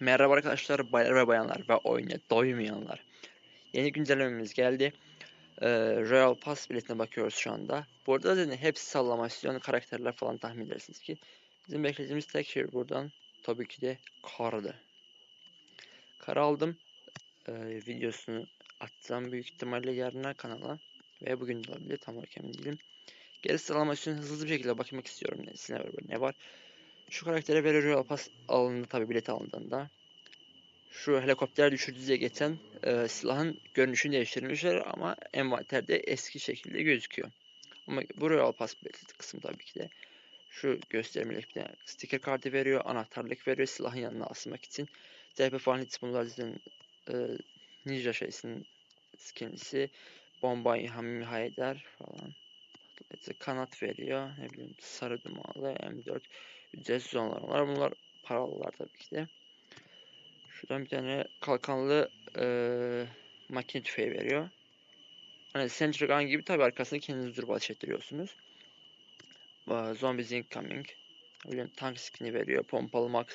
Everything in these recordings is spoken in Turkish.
Merhaba arkadaşlar, baylar ve bayanlar ve oyuna doymayanlar. Yeni güncellememiz geldi. Ee, Royal Pass biletine bakıyoruz şu anda. Burada zaten hepsi sallamasyon karakterler falan tahmin edersiniz ki. Bizim beklediğimiz tek şey buradan tabii ki de kardı. Kar aldım. Ee, videosunu atacağım büyük ihtimalle yarına kanala. Ve bugün de olabilir tam olarak emin değilim. Geri sıralamasyon hızlı bir şekilde bakmak istiyorum. Ne, ne var, ne var. Şu karaktere Royal Pass alındı tabi bilet alındığında. Şu helikopter düşürdü diye geçen e, silahın görünüşünü değiştirmişler ama envanterde eski şekilde gözüküyor. Ama bu Royal Pass bilet kısmı tabii ki de şu göstermelik bir sticker kartı veriyor, anahtarlık veriyor silahın yanına asmak için. DP falan bunlar zaten e, Ninja şeysinin skinisi. Bombayı Hammi Haydar falan. Kanat veriyor. Ne bileyim sarı dumanlı M4 ücretsiz olanlar var. Bunlar paralılar tabii ki de. Şuradan bir tane kalkanlı e, makine tüfeği veriyor. Hani Sentry Gun gibi tabii arkasında kendiniz durup ateş ettiriyorsunuz. Zombies Incoming. Bileyim, tank skin'i veriyor. Pompalı Max.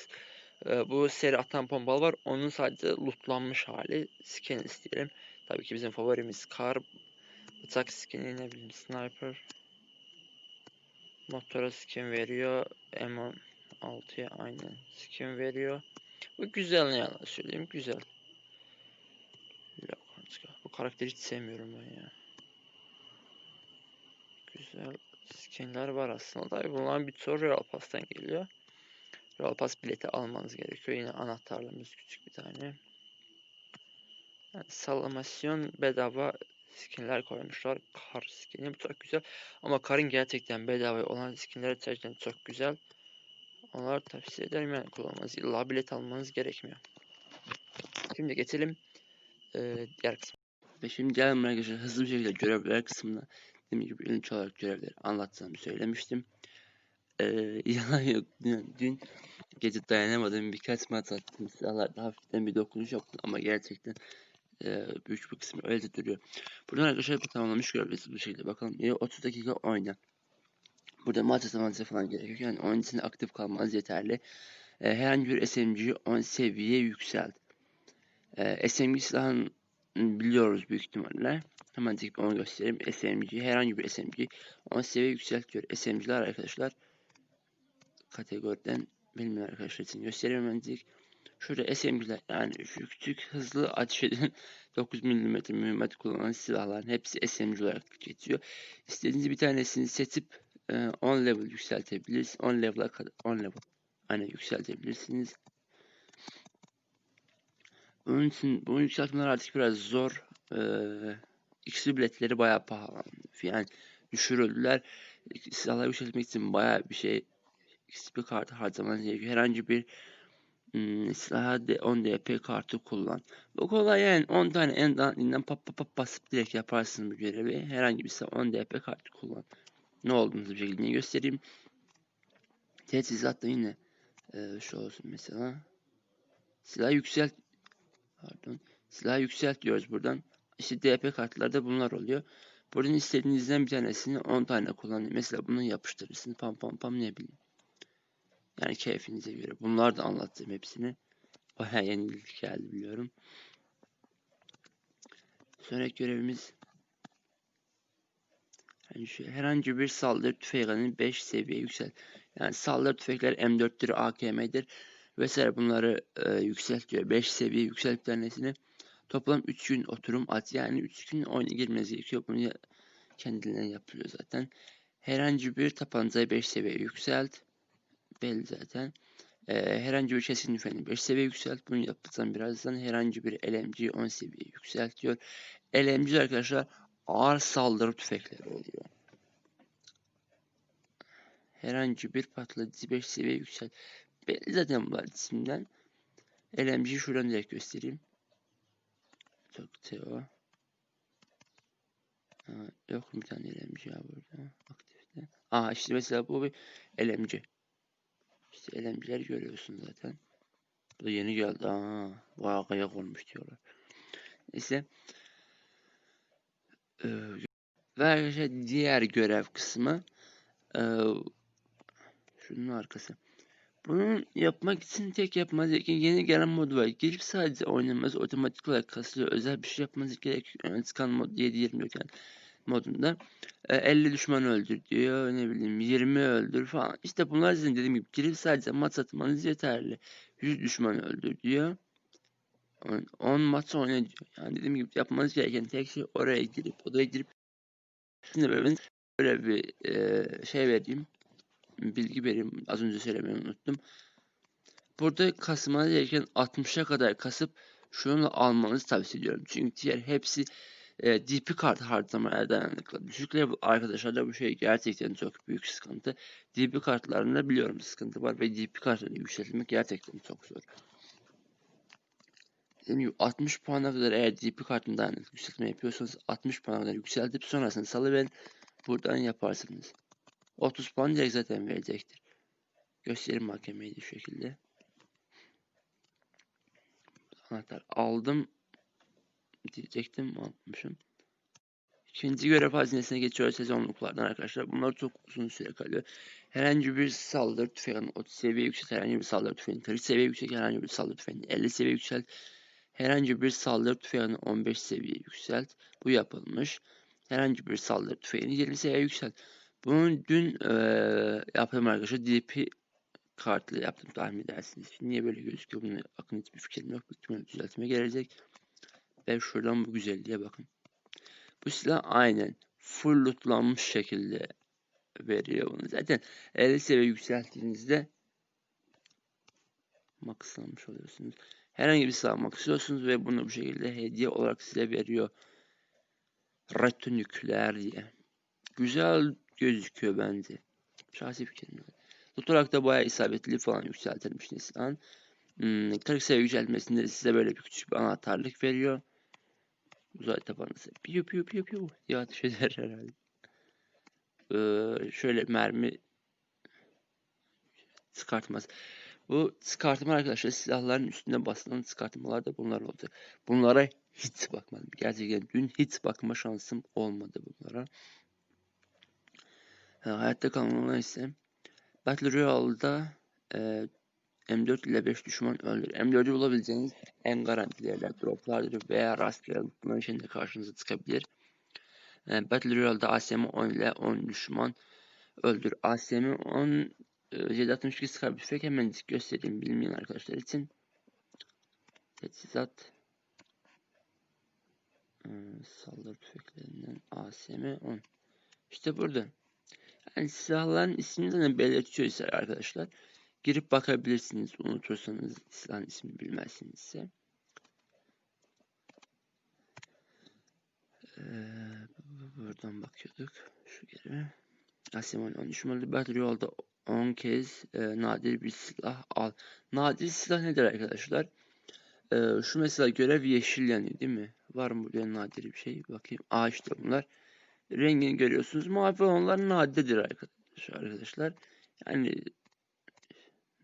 E, bu seri atan pompalı var. Onun sadece lootlanmış hali. Skin isteyelim. Tabii ki bizim favorimiz Kar. Bıçak skin'i ne bileyim Sniper. Motora skin veriyor. M16'ya aynı skin veriyor. Bu güzel ne yalan söyleyeyim güzel. Bu karakteri hiç sevmiyorum ben ya. Güzel skinler var aslında. Tabi bunların bir çoğu Royal Pass'tan geliyor. Royal Pass bileti almanız gerekiyor. Yine anahtarlarımız küçük bir tane. Yani sallamasyon bedava skinler koymuşlar. Kar skini bu çok güzel. Ama karın gerçekten bedava olan skinler gerçekten çok güzel. Onları tavsiye ederim yani kullanmanız. İlla bilet almanız gerekmiyor. Şimdi geçelim e, diğer kısma. Ve şimdi gelelim arkadaşlar hızlı bir şekilde görevler kısmına. Dediğim gibi ilginç olarak görevleri anlattığımı söylemiştim. Ee, yalan yok. Dün, dün gece dayanamadığım birkaç maç attım. Silahlarda hafiften bir dokunuş yoktu ama gerçekten e, büyük bir kısmı öyle de duruyor. Buradan arkadaşlar tamamlamış görebiliriz bu şekilde. Bakalım. E, 30 dakika oyna. Burada maç atamanıza falan gerekiyor. Yani oyun içinde aktif kalmanız yeterli. E, herhangi bir SMG'yi 10 seviye yükselt. E, SMG silahın biliyoruz büyük ihtimalle. Hemen tek onu göstereyim. SMG herhangi bir SMG 10 seviye yükseltiyor. SMG'ler arkadaşlar kategoriden bilmeyen arkadaşlar için göstereyim hemen tek. Şurada SMG'ler yani küçük hızlı ateş eden 9 mm mühimmat kullanan silahların hepsi SMG olarak geçiyor. İstediğiniz bir tanesini seçip 10 level yükseltebilirsiniz. 10 level'a kadar 10 level aynen yükseltebilirsiniz. Bunun için bunu yükseltmeler artık biraz zor. Ee, ikisi biletleri bayağı pahalı. Yani düşürüldüler. Silahları yükseltmek için bayağı bir şey XP kartı harcamanız gerekiyor. Herhangi bir hmm, silaha de 10 DP kartı kullan. Bu kolay yani 10 tane en dandinden pap pap pap basıp direkt yaparsınız bu görevi. Herhangi bir silah 10 DP kartı kullan ne olduğunuzu bir şekilde göstereyim. Teçhizat da yine e, şu olsun mesela. Silah yükselt pardon. Silah yükselt diyoruz buradan. İşte DP kartlarda bunlar oluyor. Buradan istediğinizden bir tanesini 10 tane kullanın. Mesela bunu yapıştırırsınız. Pam pam pam ne bileyim. Yani keyfinize göre. Bunlar da anlattım hepsini. Bayağı yenilik geldi biliyorum. Sonraki görevimiz yani şu herhangi bir saldırı tüfeğini 5 seviye yüksel. Yani saldırı tüfekler M4'tür, AKM'dir vesaire bunları e, yükseltiyor. 5 seviye yükselt tanesini. Toplam 3 gün oturum at. Yani 3 gün oyuna girmeniz gerekiyor. Bunu kendilerine yapılıyor zaten. Herhangi bir tabancayı 5 seviye yükselt. Belli zaten. Ee, herhangi bir kesin tüfeğini 5 seviye yükselt. Bunu yapacağım birazdan. Herhangi bir LMG 10 seviye yükseltiyor. LMG arkadaşlar ağır saldırı tüfekleri oluyor. Herhangi bir patlayıcı 5 seviye yüksel. Belli zaten var isimden. LMG'yi şuradan direkt göstereyim. Çok teo. Yok bir tane LMG ya burada aktifte. Aa işte mesela bu bir LMG. İşte LMG'leri görüyorsun zaten. Bu da yeni geldi. Aa, bayağı kayak olmuş diyorlar. Neyse. Ee, ve arkadaşlar diğer görev kısmı ee, şunun arkası. Bunu yapmak için tek yapmanız gereken yeni gelen mod var. Girip sadece oynamanız otomatik olarak kasılıyor. Özel bir şey yapmanız gerekiyor. Ön scan mod 724 yani modunda. E, 50 düşman öldür diyor. Ne bileyim 20 öldür falan. İşte bunlar sizin dediğim gibi girip sadece maç atmanız yeterli. 100 düşman öldür diyor. 10 maç oyna diyor. Yani dediğim gibi yapmanız gereken tek şey oraya girip odaya girip şimdi böyle, böyle bir e, şey vereyim bilgi vereyim. Az önce söylemeyi unuttum. Burada kasmanız gereken 60'a kadar kasıp şunu almanızı tavsiye ediyorum. Çünkü diğer hepsi e, DP kart harcamaya dayanıklı. Düşük level arkadaşlarda bu şey gerçekten çok büyük sıkıntı. DP kartlarında biliyorum sıkıntı var ve DP kartını yükseltmek gerçekten çok zor. Dediğim gibi 60 puana kadar eğer DP kartını dayanıklı yükseltme yapıyorsanız 60 puana kadar yükseltip sonrasında salıverin buradan yaparsınız. 30 puan direkt zaten verecektir. Gösterim mahkemeyi şu şekilde. Anahtar aldım diyecektim almışım. İkinci görev hazinesine geçiyor sezonluklardan arkadaşlar. Bunlar çok uzun süre kalıyor. Herhangi bir saldırı tüfeğinin 30 seviye yükselt, herhangi bir saldırı tüfeğinin 40 seviye yükselt, herhangi bir saldırı tüfeğinin 50 seviye yükselt. Herhangi bir saldırı tüfeğini 15 seviye yükselt. Bu yapılmış. Herhangi bir saldırı tüfeğini 20 seviye yükselt. Bunu dün e, yaptım arkadaşlar. DP kartla yaptım tahmin edersiniz. Niye böyle gözüküyor? Bunun hakkında hiçbir fikrim yok. Büyük düzeltme gelecek. Ve şuradan bu güzelliğe bakın. Bu silah aynen full lootlanmış şekilde veriyor bunu. Zaten 50 seviye yükselttiğinizde maxlanmış oluyorsunuz. Herhangi bir silah maxlıyorsunuz ve bunu bu şekilde hediye olarak size veriyor. Retinükler diye. Güzel gözüküyor bence. Şahsi fikrim. Loot olarak da bayağı isabetli falan yükseltilmiş Nissan. Hmm, 40 seviye yükseltmesinde size böyle bir küçük bir anahtarlık veriyor. Uzay tabanlısı. Piu piu piu piu diye ateş eder herhalde. Ee, şöyle mermi çıkartmaz. Bu çıkartma arkadaşlar silahların üstünde basılan çıkartmalar da bunlar oldu. Bunlara hiç bakmadım. Gerçekten dün hiç bakma şansım olmadı bunlara. Ha, hayatta kalmama ise Battle Royale'da e, M4 ile 5 düşman öldür. M4'ü bulabileceğiniz en garantili yerler droplardır veya rastgele bunların içinde karşınıza çıkabilir. E, Battle Royale'da ASM 10 ile 10 düşman öldür. ASM 10 e, 762 sıkar bir tüfek hemen göstereyim bilmeyen arkadaşlar için. Teçhizat e, saldırı tüfeklerinden ASM 10. İşte burada. Yani silahların ismini de belirtiyor arkadaşlar. Girip bakabilirsiniz unutursanız silahın ismini bilmezsinizse. Ee, buradan bakıyorduk. Şu geri. Asimon 13 numaralı Battle Royale'da 10 kez e, nadir bir silah al. Nadir silah nedir arkadaşlar? Ee, şu mesela görev yeşil yanıyor değil mi? Var mı burada nadir bir şey? Bakayım. İşte bunlar. Rengini görüyorsunuz. Mavi olanlar nadirdir arkadaşlar. Yani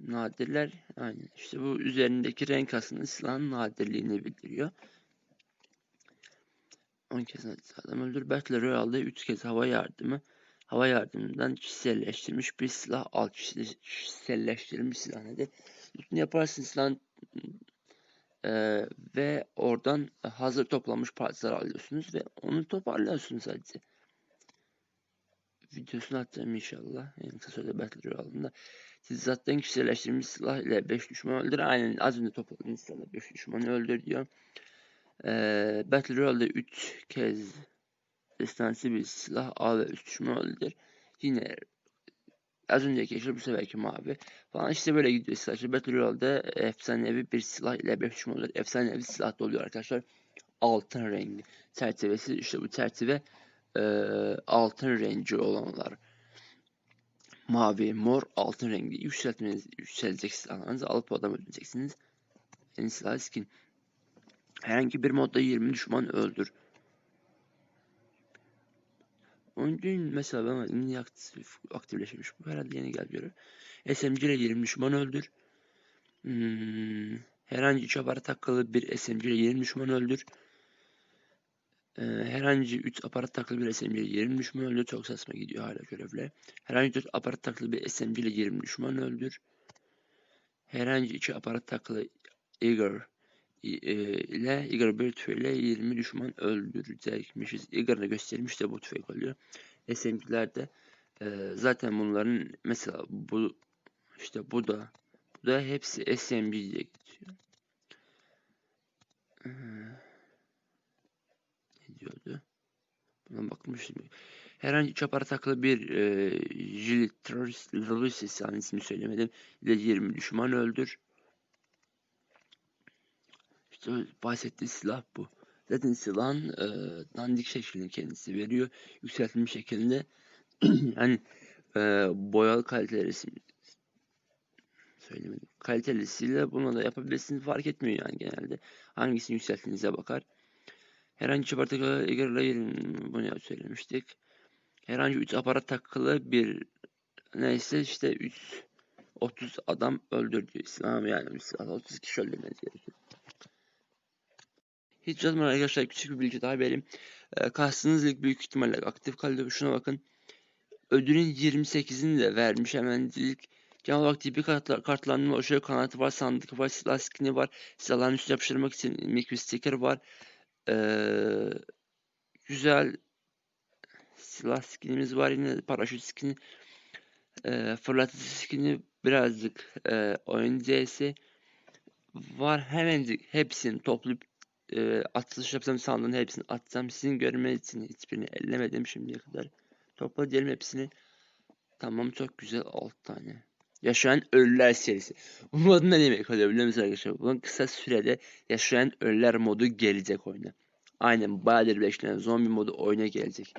nadirler aynen işte bu üzerindeki renk aslında silahın nadirliğini bildiriyor. 10 kez adam öldür. Battle Royale'de 3 kez hava yardımı. Hava yardımından kişiselleştirilmiş bir silah al. Kişiselleştirilmiş silah nedir? Bunu yaparsınız silahın e, ve oradan hazır toplanmış parçalar alıyorsunuz ve onu toparlıyorsunuz sadece. Videosunu atacağım inşallah. En kısa sürede Battle Royale'ında. Zaten kişiselleştirilmiş silah ile 5 düşman öldür. Aynen az önce topladığınız silahla 5 düşmanı öldür diyor. Ee, Battle Royale'de 3 kez destansı bir silah A ve 3 düşman öldür. Yine az önceki yeşil bu seferki mavi falan işte böyle gidiyor silahlar. Battle Royale'de efsanevi bir silah ile 5 düşman öldür. Efsanevi silah da oluyor arkadaşlar. Altın rengi çerçevesi işte bu çerçeve e, altın rengi olanlar mavi, mor, altın rengi yükseltmeniz, yükselecek silahlarınızı alıp adam öldüreceksiniz. En silah skin. Herhangi bir modda 20 düşman öldür. Oyuncunun mesela ben yeni aktif, aktifleşmiş. Bu herhalde yeni gel görev. SMG ile 20 düşman öldür. Hmm, herhangi 3 apara takılı bir SMG ile 20 düşman öldür. Ee, herhangi 3 aparat takılı bir SMG ile 20 düşman öldür. Çok saçma gidiyor hala görevle. Herhangi 4 aparat takılı bir SMG ile 20 düşman öldür. Herhangi iki aparat takılı Eager i- e, ile Eager bir tüfeğiyle 20 düşman öldürecekmişiz. Eager'da göstermiş de bu tüfek oluyor. SMG'lerde e, zaten bunların mesela bu işte bu da bu da hepsi SMG diye geçiyor. Ee, diyordu? Buna bakmıştım. Herhangi çapara takılı bir e, jilet terörist yani ismi söylemedim. ile 20 düşman öldür. İşte bahsettiği silah bu. Zaten silahın e, dandik şeklini kendisi veriyor. Yükseltilmiş şekilde. hani e, boyalı kalitelisi söylemedim. Kalitelisiyle bunu da yapabilirsiniz. Fark etmiyor yani genelde. Hangisini yükselttiğinize bakar. Herhangi bir takılı Eager'la bunu söylemiştik. Herhangi 3 aparat takılı bir neyse işte 3 30 adam öldürdü İslam yani İslam 30 kişi öldürmeniz gerekiyor. Hiç yazmadan arkadaşlar küçük bir bilgi daha vereyim. E, kastınız ilk büyük ihtimalle aktif kaldı. Şuna bakın. Ödülün 28'ini de vermiş hemen ilk. Genel olarak tipi kartlar, kartlandırma oluşuyor. Kanatı var, sandık var, silah skini var. Silahların üstüne yapıştırmak için mikro sticker var. Ee, güzel silah skinimiz var yine paraşüt skini. Ee, fırlatıcı skini birazcık e, oyun C'si var. Hemencik hepsini toplayıp e, atılış yapsam sandığın hepsini atsam sizin görmeniz için hiçbirini ellemedim şimdiye kadar. Topla diyelim hepsini. Tamam çok güzel 6 tane. Yaşayan Ölüler serisi. Bu modun ne demek oluyor biliyor musunuz arkadaşlar? Bunun kısa sürede Yaşayan Ölüler modu gelecek oyuna. Aynen bayağıdır beklenen zombi modu oyuna gelecek.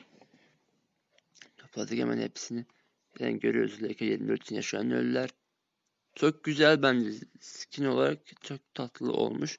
Topladık hemen hepsini. Yani görüyoruz LK24 için Yaşayan Ölüler. Çok güzel bence skin olarak çok tatlı olmuş.